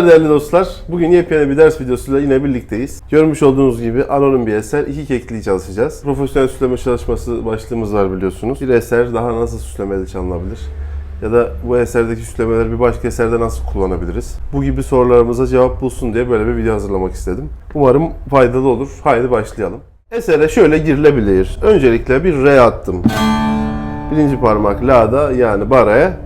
Merhabalar değerli dostlar. Bugün yepyeni bir ders videosuyla yine birlikteyiz. Görmüş olduğunuz gibi anonim bir eser. iki kekliği çalışacağız. Profesyonel süsleme çalışması başlığımız var biliyorsunuz. Bir eser daha nasıl süslemeli çalınabilir? Ya da bu eserdeki süslemeleri bir başka eserde nasıl kullanabiliriz? Bu gibi sorularımıza cevap bulsun diye böyle bir video hazırlamak istedim. Umarım faydalı olur. Haydi başlayalım. Esere şöyle girilebilir. Öncelikle bir re attım. Birinci parmak la'da yani baraya.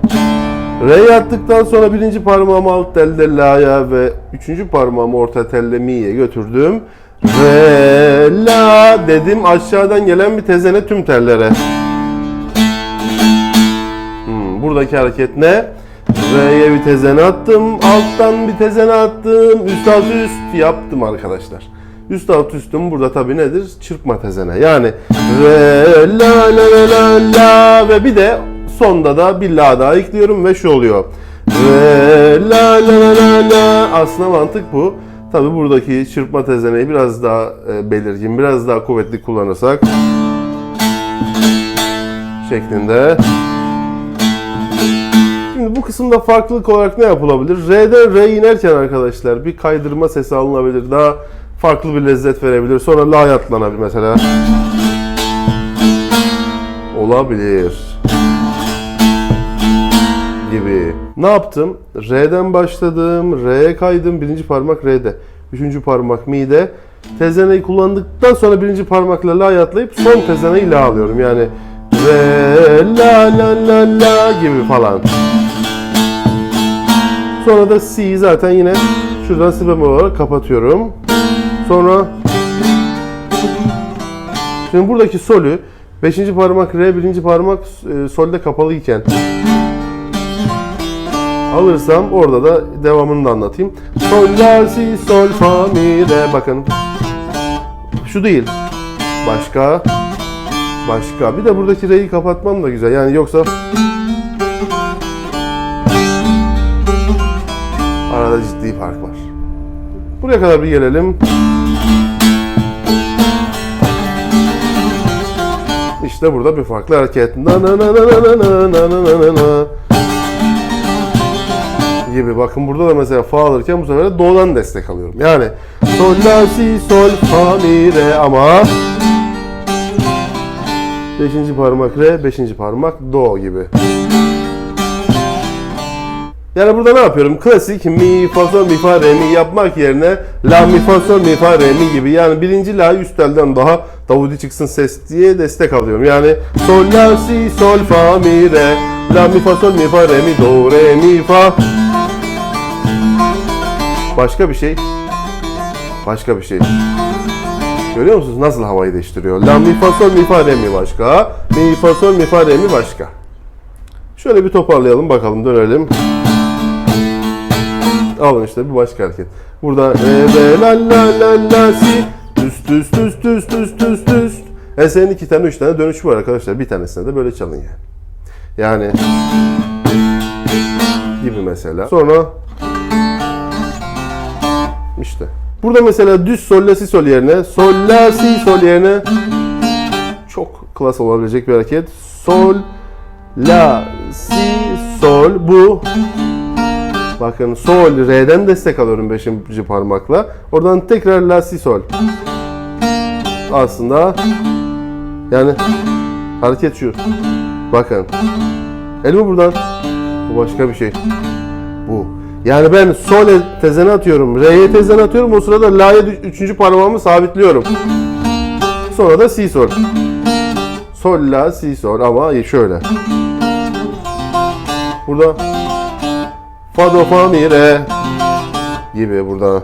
Re'yi attıktan sonra birinci parmağımı alt telde la'ya ve üçüncü parmağımı orta telle mi'ye götürdüm. Re, la dedim aşağıdan gelen bir tezene tüm tellere. Hmm, buradaki hareket ne? Re'ye bir tezene attım, alttan bir tezene attım, üst alt üst yaptım arkadaşlar. Üst alt üstüm burada tabi nedir? Çırpma tezene. Yani re, la, la, la, la, la ve bir de sonda da bir la daha ekliyorum ve şu oluyor. Re, la, la, la, la, la. Aslında mantık bu. Tabi buradaki çırpma tezeneyi biraz daha e, belirgin, biraz daha kuvvetli kullanırsak şeklinde. Şimdi bu kısımda farklılık olarak ne yapılabilir? R'den Re inerken arkadaşlar bir kaydırma sesi alınabilir. Daha farklı bir lezzet verebilir. Sonra La atlanabilir mesela. Olabilir. Gibi. Ne yaptım? R'den başladım. Re'ye kaydım. Birinci parmak R'de. Üçüncü parmak mi'de. Tezeneyi kullandıktan sonra birinci parmakla la'ya atlayıp son tezeneyi la alıyorum. Yani re, la, la, la, la gibi falan. Sonra da C'yi zaten yine şuradan si bemol olarak kapatıyorum. Sonra Şimdi buradaki solü 5. parmak re, 1. parmak e, solde kapalı iken alırsam orada da devamını da anlatayım. Sol, la, si, sol, fa, mi, re. Bakın. Şu değil. Başka. Başka. Bir de buradaki re'yi kapatmam da güzel. Yani yoksa arada ciddi fark var. Buraya kadar bir gelelim. İşte burada bir farklı hareket. Na na na na na na na na na na na. Gibi. Bakın burada da mesela fa alırken bu sefer de do'dan destek alıyorum. Yani sol la si sol fa mi re ama beşinci parmak re, beşinci parmak do gibi. Yani burada ne yapıyorum? Klasik mi, fa, sol, mi, fa, re, mi yapmak yerine la, mi, fa, sol, mi, fa, re, mi gibi. Yani birinci la'yı üst telden daha Davudi çıksın ses diye destek alıyorum. Yani sol, la, si, sol, fa, mi, re, la, mi, fa, sol, mi, fa, re, mi, do, re, mi, fa. Başka bir şey. Başka bir şey. Görüyor musunuz nasıl havayı değiştiriyor? La, mi, fa, sol, mi, fa, re, mi başka. Mi, fa, sol, mi, fa, re, mi başka. Şöyle bir toparlayalım bakalım dönelim. Alın işte bir başka hareket. Burada re re la la la la si üst üst üst üst üst üst üst. Eserin iki tane üç tane dönüş var arkadaşlar. Bir tanesine de böyle çalın yani. Yani gibi mesela. Sonra işte. Burada mesela düz sol la si sol yerine sol la si sol yerine çok klas olabilecek bir hareket. Sol la si sol bu Bakın sol re'den destek alıyorum 5. parmakla. Oradan tekrar la si sol. Aslında yani hareket şu. Bakın. Elimi buradan. Bu başka bir şey. Yani ben sol'e tezene atıyorum. Re'ye tezene atıyorum. O sırada la'ya 3. parmağımı sabitliyorum. Sonra da si sol. Sol la si sol ama şöyle. Burada Fa do fa mi re gibi burada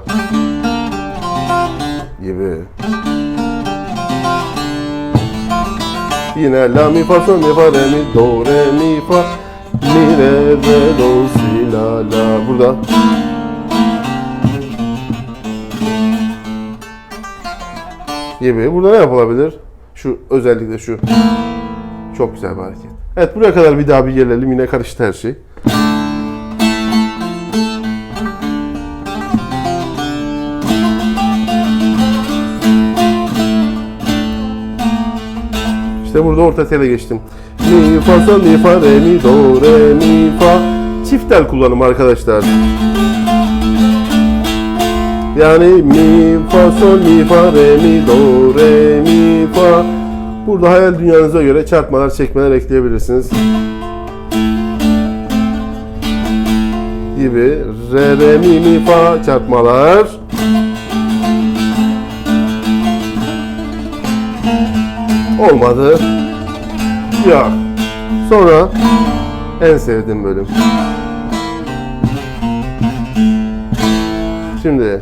gibi. Yine la mi fa sol mi fa re mi do re mi fa mi re re do si la la burada. Gibi. Burada ne yapılabilir? Şu özellikle şu. Çok güzel bir hareket. Evet buraya kadar bir daha bir gelelim. Yine karıştı her şey. İşte burada orta tele geçtim. Mi fa sol mi fa re mi do re mi fa. Çift tel kullanım arkadaşlar. Yani mi, fa, sol, mi, fa, re, mi, do, re, mi, fa. Burada hayal dünyanıza göre çarpmalar, çekmeler ekleyebilirsiniz. Gibi re, re, mi, mi, fa çarpmalar. Olmadı. Yok. Sonra en sevdiğim bölüm. Şimdi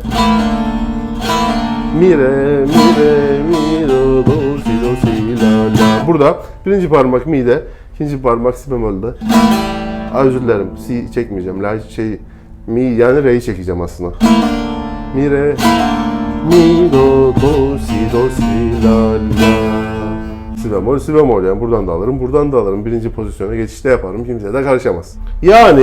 Mi re, mi re, mi do, do, si, do, si, la, la. Burada birinci parmak mi'de, ikinci parmak si bemolde. Aa, özür dilerim, si çekmeyeceğim. La şey, mi yani re'yi çekeceğim aslında. Mi re, mi do, do, si, do, si, la, la. Si bemol, si bemol yani buradan da alırım, buradan da alırım. Birinci pozisyona geçişte yaparım, kimse de karışamaz. Yani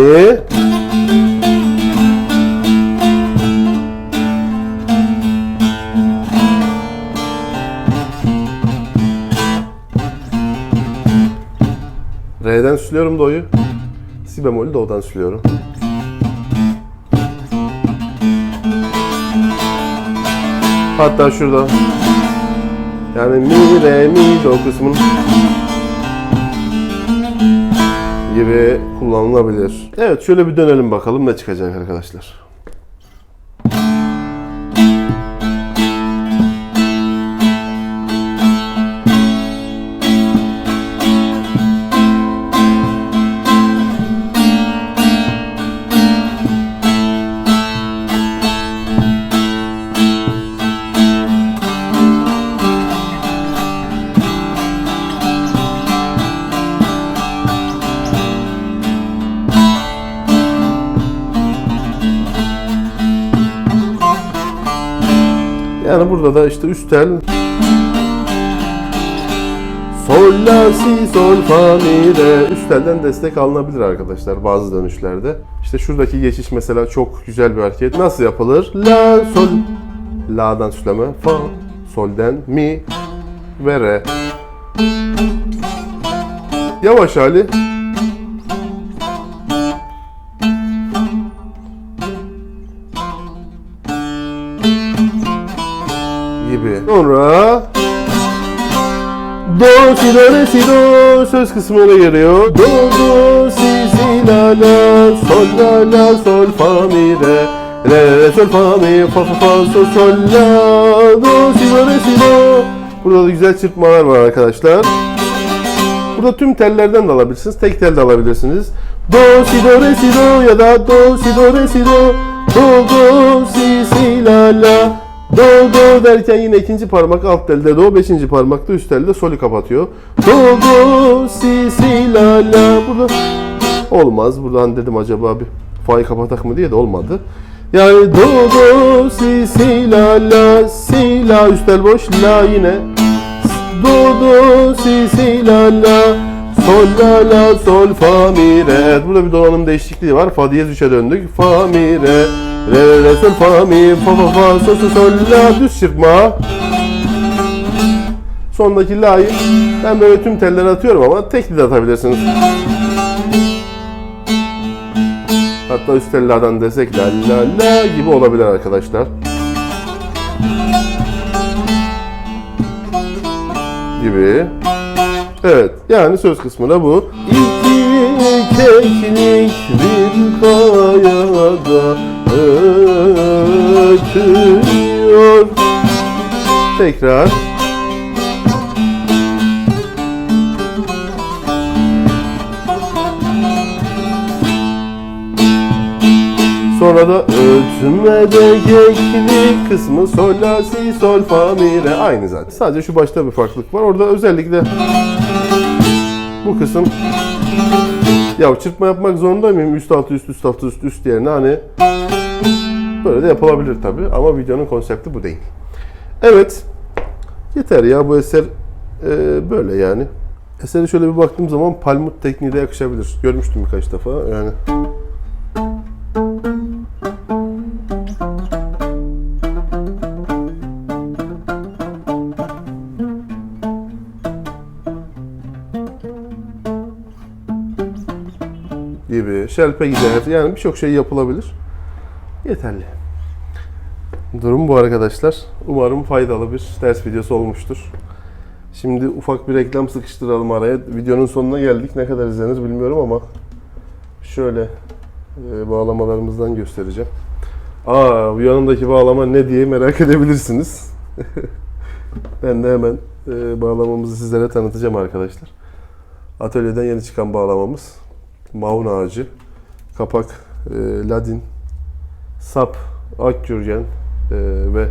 Re'den süslüyorum do'yu. Si bemolü do'dan süslüyorum. Hatta şurada yani mi, re, mi, do kısmın gibi kullanılabilir. Evet şöyle bir dönelim bakalım ne çıkacak arkadaşlar. Burada da işte üst tel Sol, la, si, sol, fa, mi, re. Üst telden destek alınabilir arkadaşlar bazı dönüşlerde. İşte şuradaki geçiş mesela çok güzel bir hareket. Nasıl yapılır? La, sol, la'dan süsleme, fa, solden, mi ve re. Yavaş hali. Gibi. Sonra Do, si, do, re, si, do söz kısmına geliyor. Do, do, si, si, la, la, sol, la, la, sol, fa, mi, re. Re, re, sol, fa, mi, fa, fa, fa, sol, sol, la. Do, si, do, re, si, do. Burada da güzel çırpmalar var arkadaşlar. Burada tüm tellerden de alabilirsiniz. Tek tel de alabilirsiniz. Do, si, do, re, si, do ya da do, si, do, re, si, do. Do, do, si, si, la, la. Do, do derken yine ikinci parmak alt telde do, beşinci parmak da üst telde solü kapatıyor. Do, do, si, si, la, la. Burada olmaz. Buradan dedim acaba bir fa'yı kapatak mı diye de olmadı. Yani do, do, si, si, la, la, si, la, üst tel boş, la yine. Do, do, si, si, la, la. Sol, la, la, sol, fa, mi, re. Burada bir donanım değişikliği var. Fa diyez 3'e döndük. Fa, mi, re. Re, re, sol, fa, mi, fa, fa, fa, sol, sol, sol, la. Düz çırpma. Sondaki la'yı ben böyle tüm telleri atıyorum ama tekli de atabilirsiniz. Hatta üst tellerden desek la la la gibi olabilir arkadaşlar. Gibi. Evet, yani söz kısmına bu. İki keklik bir kayada ötüyor. Tekrar. Sonra da ötmede keklik kısmı sol la si sol fa mi re aynı zaten. Sadece şu başta bir farklılık var. Orada özellikle bu kısım ya çırpma yapmak zorunda mıyım? Üst altı üst üst altı üst üst yerine hani böyle de yapılabilir tabi ama videonun konsepti bu değil. Evet. Yeter ya bu eser e, böyle yani. Eseri şöyle bir baktığım zaman palmut tekniği yakışabilir. Görmüştüm birkaç defa yani. Şelpe gider. Yani birçok şey yapılabilir. Yeterli. Durum bu arkadaşlar. Umarım faydalı bir ders videosu olmuştur. Şimdi ufak bir reklam sıkıştıralım araya. Videonun sonuna geldik. Ne kadar izlenir bilmiyorum ama şöyle e, bağlamalarımızdan göstereceğim. Aa bu yanındaki bağlama ne diye merak edebilirsiniz. ben de hemen e, bağlamamızı sizlere tanıtacağım arkadaşlar. Atölyeden yeni çıkan bağlamamız. Maun ağacı, kapak, e, ladin, sap, akgürgen e, ve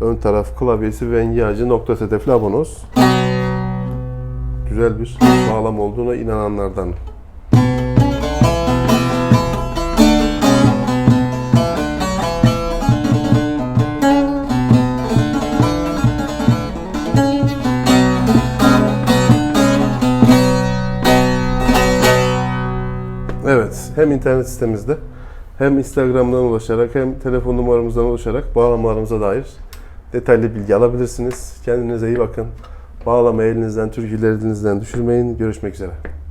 ön taraf klavyesi ve engi ağacı nokta sedefli abonoz. Güzel bir bağlam olduğuna inananlardan. Hem internet sitemizde hem Instagram'dan ulaşarak hem telefon numaramızdan ulaşarak bağlamalarımıza dair detaylı bilgi alabilirsiniz. Kendinize iyi bakın. Bağlama elinizden, türküleri dilinizden düşürmeyin. Görüşmek üzere.